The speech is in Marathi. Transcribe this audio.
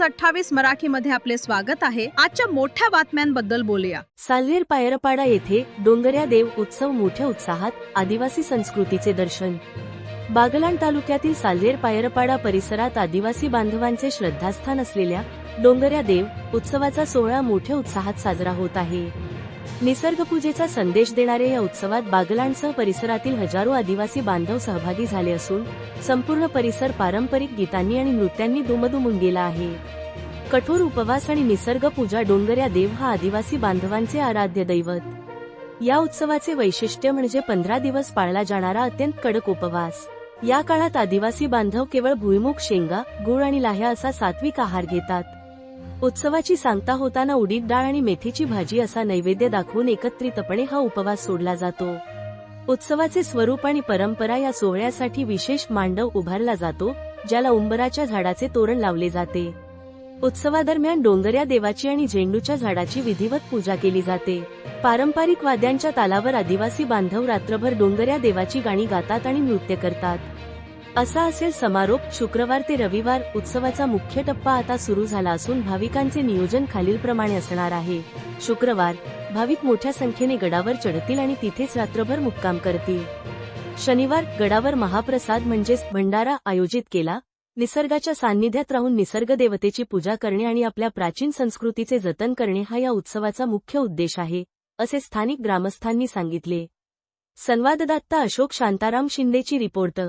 न्यूज अठ्ठावीस मराठी मध्ये आपले स्वागत आहे. आजच्या मोठ्या बातम्यांबद्दल बोलूया. सालवीर पायरपाडा येथे डोंगऱ्या देव उत्सव मोठ्या उत्साहात आदिवासी संस्कृतीचे दर्शन. बागलाण तालुक्यातील सालवेर पायरपाडा परिसरात आदिवासी बांधवांचे श्रद्धास्थान असलेल्या डोंगऱ्या देव उत्सवाचा सोहळा मोठ्या उत्साहात साजरा होत आहे. निसर्गपूजेचा संदेश देणाऱ्या या उत्सवात बागलांसह परिसरातील हजारो आदिवासी बांधव सहभागी झाले असून संपूर्ण परिसर पारंपरिक गीतांनी आणि नृत्यांनी दुमदुमून गेला आहे. कठोर उपवास आणि निसर्ग पूजा डोंगऱ्या देव हा आदिवासी बांधवांचे आराध्य दैवत. या उत्सवाचे वैशिष्ट्य म्हणजे पंधरा दिवस पाळला जाणारा अत्यंत कडक उपवास. या काळात आदिवासी बांधव केवळ भुईमुख शेंगा गुळ आणि लाह्या असा सात्विक आहार घेतात. उत्सवाची सांगता होताना उडीद डाळ आणि मेथीची भाजी असा नैवेद्य दाखवून एकत्रितपणे हा उपवास सोडला जातो. उत्सवाचे स्वरूप आणि परंपरा या सोहळ्यासाठी विशेष मांडव उभारला जातो ज्याला उंबराच्या झाडाचे तोरण लावले जाते. उत्सवादरम्यान डोंगऱ्या देवाची आणि झेंडूच्या झाडाची विधिवत पूजा केली जाते. पारंपरिक वाद्यांच्या तालावर आदिवासी बांधव रात्रभर डोंगऱ्या देवाची गाणी गातात आणि नृत्य करतात. असा असेल समारोप शुक्रवार ते रविवार उत्सवाचा मुख्य टप्पा आता सुरू झाला असून भाविकांचे नियोजन खालीलप्रमाणे असणार आहे. शुक्रवार भाविक मोठ्या संख्येने गडावर चढतील आणि तिथेच रात्रभर मुक्काम करतील. शनिवार गडावर महाप्रसाद म्हणजेच भंडारा आयोजित केला. निसर्गाच्या सान्निध्यात राहून निसर्ग देवतेची पूजा करणे आणि आपल्या प्राचीन संस्कृतीचे जतन करणे हा या उत्सवाचा मुख्य उद्देश आहे असे स्थानिक ग्रामस्थांनी सांगितले. संवाददाता अशोक शांताराम शिंदेची रिपोर्ट.